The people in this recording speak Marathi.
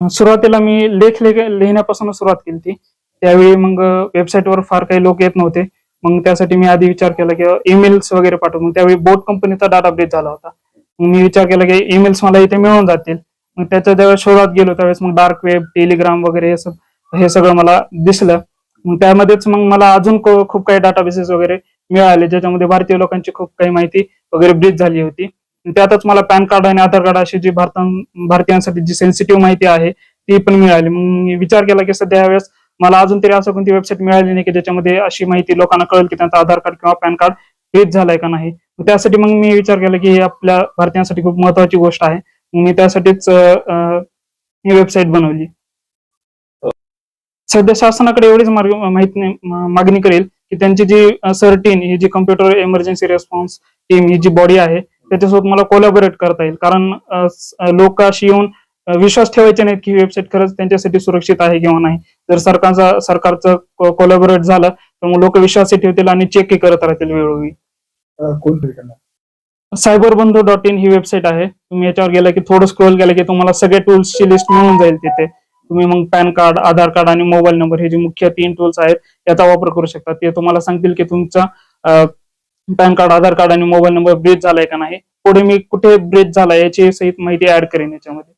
सुरुवातीला मी लेख लेख- लिहिण्यापासून सुरुवात केली होती. त्यावेळी मग वेबसाईटवर फार काही लोक येत नव्हते. मग त्यासाठी मी आधी विचार केला की ईमेल्स वगैरे पाठवून. त्यावेळी बोट कंपनीचा डाटा ब्रेच झाला होता. मग मी विचार केला की ईमेल्स मला इथे मिळून जातील. मग त्याच्या ज्यावेळेस शोधात गेलो त्यावेळेस मग डार्क वेब टेलिग्राम वगैरे हे हे सगळं मला दिसलं. मग त्यामध्येच मग मला अजून खूप काही डाटाबेसेस वगैरे मिळाले ज्याच्यामध्ये भारतीय लोकांची खूप काही माहिती वगैरे ब्रीच झाली होती. त्यातच मला पॅन कार्ड आणि आधार कार्ड अशी जी भारतां भारतीयांसाठी जी सेन्सिटिव्ह माहिती आहे ती पण मिळाली. मग मी विचार केला की सध्या यावेळेस मला अजून तरी असं कोणती वेबसाईट मिळाली नाही की ज्याच्यामध्ये अशी माहिती लोकांना कळेल की त्यांचा आधार कार्ड किंवा पॅन कार्ड ब्रीच झालाय का नाही. त्यासाठी मग मी विचार केला की हे आपल्या भारतीयांसाठी खूप महत्वाची गोष्ट आहे. मी त्यासाठीच ही वेबसाईट बनवली. सध्या शासनाकडे एवढीच मार्ग माहिती नाही- मागणी करेल की त्यांची जी सर्टीन ही जी कम्प्युटर इमर्जन्सी रेस्पॉन्स टीम ही जी बॉडी आहे त्याच्यासोबत मला कोलॅबोरेट करता येईल. कारण लोक अशी येऊन विश्वास ठेवायचे नाहीत की ही वेबसाईट खरंच त्यांच्यासाठी सुरक्षित आहे किंवा नाही. जर सरकारचा सरकारचं कोलॅबोरेट झालं तर मग लोक विश्वासही ठेवतील आणि चेकही करत राहतील वेळोवेळी. सायबर बंधू डॉट इन ही वेबसाईट आहे. तुम्ही याच्यावर गेला की थोडं स्क्रोल केलं की तुम्हाला सगळे टूल्सची लिस्ट मिळून जाईल तिथे. तुम्ही मग पॅन कार्ड आधार कार्ड आणि मोबाईल नंबर हे जे मुख्य तीन टूल्स आहेत याचा वापर करू शकता. ते तुम्हाला सांगतील की तुमचा पॅन कार्ड आधार कार्ड आणि मोबाईल नंबर ब्रेच झालाय का नाही? पुढे मी कुठे ब्रेच झालाय याची सहित माहिती ऍड करेन याच्यामध्ये.